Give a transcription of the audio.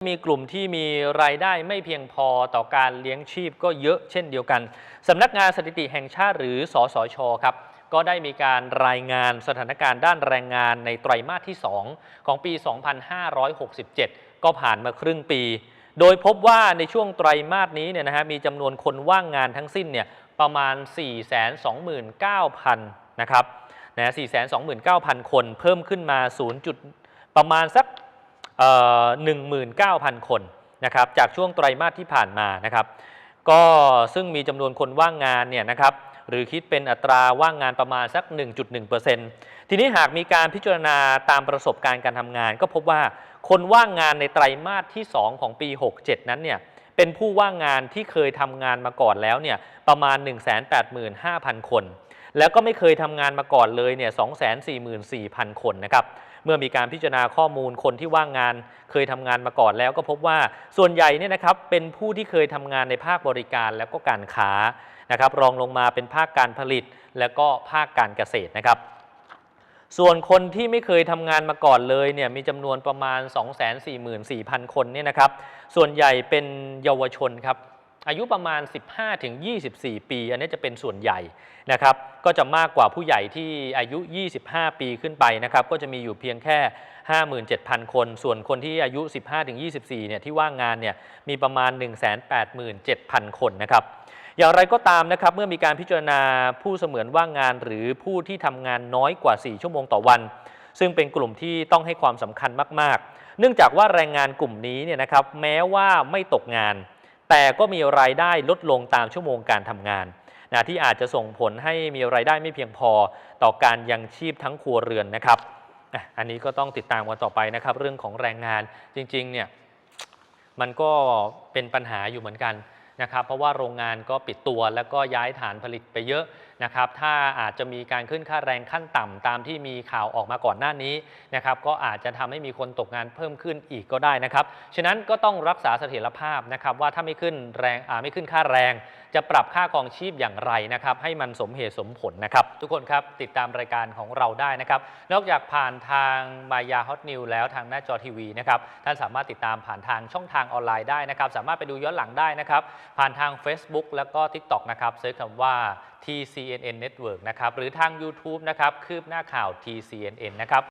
มีกลุ่มที่มีรายได้ไม่เพียงพอต่อการเลี้ยงชีพก็เยอะเช่นเดียวกัน สำนักงานสถิติแห่งชาติหรือสสชครับ ก็ได้มีการรายงานสถานการณ์ด้านแรงงานในไตรมาสที่ 2 ของปี 2567 ก็ผ่านมาครึ่งปี โดยพบว่าในช่วงไตรมาสนี้เนี่ยนะฮะมีจำนวนคนว่างงานทั้งสิ้นเนี่ยประมาณ 429,000 นะครับนะ429,000 คนเพิ่มขึ้นมา 0. ประมาณสัก 19,000 คนนะครับจากช่วงไตรมาสที่ผ่านมานะครับ ก็ซึ่งมีจำนวนคนว่างงานเนี่ยนะครับหรือคิดเป็นอัตราว่างงานประมาณสัก 1.1%ทีนี้หากมีการพิจารณาตามประสบการณ์การทำงาน ก็พบว่าคนว่างงานในไตรมาสที่ 2 ของปี 67 นั้นเนี่ยเป็นผู้ว่างงานที่เคยทำงานมาก่อนแล้วเนี่ยประมาณ 185,000 คน แล้วก็ไม่เคยทำงานมาก่อนเลยเนี่ย244,000 คนนะครับ เมื่อมีการพิจารณาข้อมูลคนที่ว่างงาน เคยทำงานมาก่อนแล้วก็พบว่าส่วนใหญ่เนี่ยนะครับเป็นผู้ที่เคยทำงานในภาคบริการแล้วก็การค้านะครับ รองลงมาเป็นภาคการผลิต แล้วก็ภาคการเกษตรนะครับส่วนคนที่ไม่เคยทำงานมาก่อนเลยเนี่ยมีจำนวนประมาณ 244,000 คนเนี่ยนะครับ ส่วนใหญ่เป็นเยาวชนครับ อายุประมาณ 15-24 ปี อันนี้จะเป็นส่วนใหญ่นะครับ ก็จะมากกว่าผู้ใหญ่ที่อายุ 25 ปีขึ้นไปนะครับ ก็จะมีอยู่เพียงแค่ 57,000 คน ส่วนคนที่อายุ 15-24 เนี่ยที่ว่างงานเนี่ยมีประมาณ 187,000 คนนะครับ อย่างไรก็ตามนะครับ เมื่อมีการพิจารณาผู้เสมือนว่างงาน หรือผู้ที่ทำงานน้อยกว่า 4 ชั่วโมงต่อวัน ซึ่งเป็นกลุ่มที่ต้องให้ความสำคัญมาก ๆ เนื่องจากว่าแรงงานกลุ่มนี้เนี่ยนะครับ แม้ว่าไม่ตกงาน แต่ก็มีรายได้ลดลงตามชั่วโมงการทำงานนะที่อาจจะส่งผลให้มีรายได้ไม่เพียงพอต่อการยังชีพทั้งครัวเรือนนะครับอันนี้ก็ต้องติดตามกันต่อไปนะครับ เรื่องของแรงงานจริงๆเนี่ยมันก็เป็นปัญหาอยู่เหมือนกันนะครับ เพราะว่าโรงงานก็ปิดตัวแล้วก็ย้ายฐานผลิตไปเยอะ นะครับถ้าอาจจะมีการขึ้นค่าแรงขั้นต่ำตามที่มีข่าวออกมาก่อนหน้านี้นะครับก็อาจจะทำให้มีคนตกงานเพิ่มขึ้นอีกก็ได้นะครับฉะนั้นก็ต้องรักษาเสถียรภาพนะครับว่าถ้าไม่ขึ้นแรงไม่ขึ้นค่าแรง จะปรับค่าครองชีพอย่างไรนะครับให้มันสมเหตุสมผลนะครับทุกคนครับติดตามรายการของเราได้นะครับนอกจากผ่านทางมายาฮอตนิวแล้วทางหน้าจอทีวีนะครับท่านสามารถติดตามผ่านทางช่องทางออนไลน์ได้นะครับสามารถไปดูย้อนหลังได้นะครับผ่านทาง Facebook แล้วก็ TikTok นะครับเซิร์ชคำว่า TCNN Network นะครับหรือทาง YouTube นะครับคืบหน้าข่าว TCNN นะครับ